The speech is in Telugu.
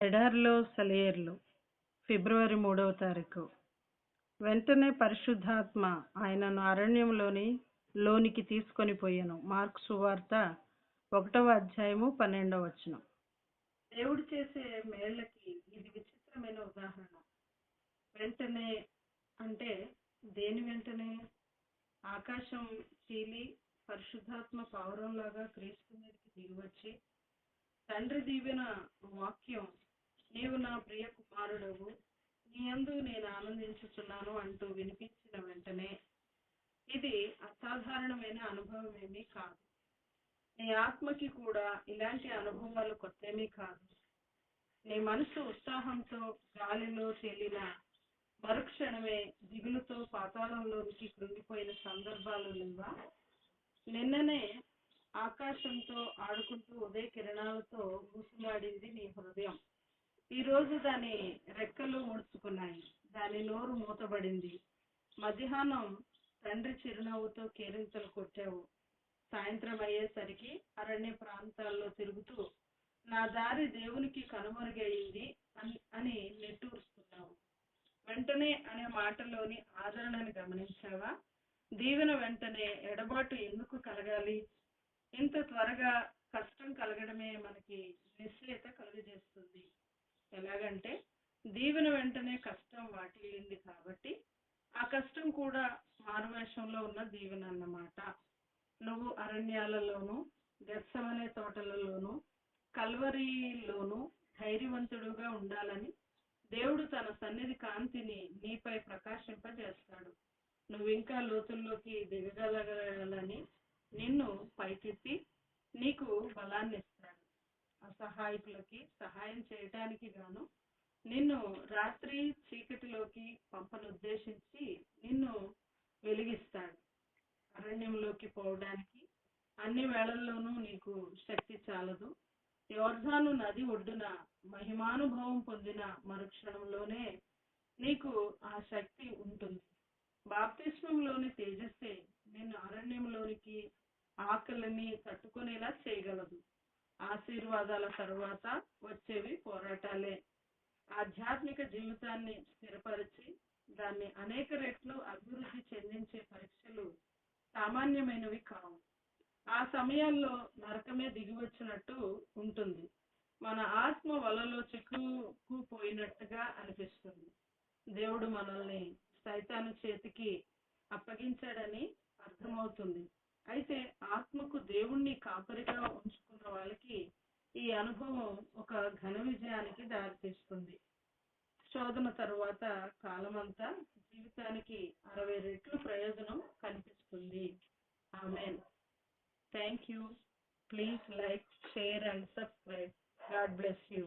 ఎడార్లో సెలయేర్లు ఫిబ్రవరి మూడవ తారీఖు. వెంటనే పరిశుద్ధాత్మ ఆయనను అరణ్యంలోని లోనికి తీసుకొని పోయాను. మార్క్ సువార్త ఒకటవ అధ్యాయము పన్నెండవ వచనం. దేవుడు చేసే మేళ్ళకి ఇది విచిత్రమైన ఉదాహరణ. వెంటనే అంటే దేని వెంటనే? ఆకాశం చీలి పరిశుద్ధాత్మ పౌరంలాగా క్రీస్తు మీదకి దిగివచ్చి తండ్రి దీవెన వాక్యం నీవు నా ప్రియ కుమారుడవు నీ అందు నేను ఆనందించుచున్నాను అంటూ వినిపించిన వెంటనే ఇది అసాధారణమైన అనుభవం ఏమీ కాదు. నీ ఆత్మకి కూడా ఇలాంటి అనుభవాలు కొత్తేమీ కాదు. నీ మనసు ఉత్సాహంతో గాలిలో తేలిన మరుక్షణమే దిగులుతో పాతాళంలోనికి కృంగిపోయిన సందర్భాలు లేవా? నిన్ననే ఆకాశంతో ఆడుకుంటూ ఉదయ కిరణాలతో మూసిలాడింది నీ హృదయం. ఈరోజు దాని రెక్కలు ముడుచుకున్నాయి. దాని నోరు మూతబడింది. మధ్యాహ్నం తండ్రి చిరునవ్వుతో కేరింతలు కొట్టావు. సాయంత్రం అయ్యేసరికి అరణ్య ప్రాంతాల్లో తిరుగుతూ నా దారి దేవునికి కనుమరుగయింది అని అని నిట్టూరుస్తున్నావు. వెంటనే అనే మాటలోని ఆదరణను గమనించావా? దీవెన వెంటనే ఎడబాటు ఎందుకు కలగాలి? ఇంత త్వరగా కష్టం కలగడమే ఎలాగంటే దీవెన వెంటనే కష్టం వాటిల్లింది కాబట్టి ఆ కష్టం కూడా మారువేషంలో ఉన్న దీవెన అన్నమాట నువ్వు అరణ్యాలలోనూ గెత్సమనే తోటలలోనూ కల్వరీలోనూ ధైర్యవంతుడుగా ఉండాలని దేవుడు తన సన్నిధి కాంతిని నీపై ప్రకాశింపజేస్తాడు. నువ్వు ఇంకా లోతుల్లోకి దిగగలగాలని నిన్ను పైకెత్తి నీకు బలాన్ని ఇస్తాడు అసహాయకులకి సహాయం చేయటానికి గాను నిన్ను రాత్రి చీకటిలోకి పంపనుద్దేశించి నిన్ను వెలిగిస్తాడు. అరణ్యంలోకి పోవడానికి అన్ని వేళల్లోనూ నీకు శక్తి చాలదు. యోర్ధాను నది ఒడ్డున మహిమానుభవం పొందిన మరుక్షణంలోనే నీకు ఆ శక్తి ఉంటుంది. బాప్తిస్మంలోని తేజస్సే నిన్ను అరణ్యంలోనికి ఆకలిని తట్టుకునేలా చేయగలదు. ఆశీర్వాదాల తరువాత వచ్చేవి పోరాటాలే. ఆధ్యాత్మిక జీవితాన్ని స్థిరపరిచి దాన్ని అనేక రెట్లు అభివృద్ధి చెందించే పరీక్షలు సామాన్యమైనవి కావు. ఆ సమయాల్లో నరకమే దిగివచ్చినట్టు ఉంటుంది. మన ఆత్మ వలలో చిక్కుకుపోయినట్టుగా అనిపిస్తుంది. దేవుడు మనల్ని సైతాను చేతికి అప్పగించాడని అర్థమవుతుంది. అయితే ఆత్మకు దేవుణ్ణి కాపరిగా ఉంచు వాళ్ళకి ఈ అనుభవం ఒక ఘన విజయానికి దారితీస్తుంది. శోధన తరువాత కాలమంతా జీవితానికి అరవై రెట్లు ప్రయోజనం కనిపిస్తుంది. Amen. Thank you please like share and subscribe God bless you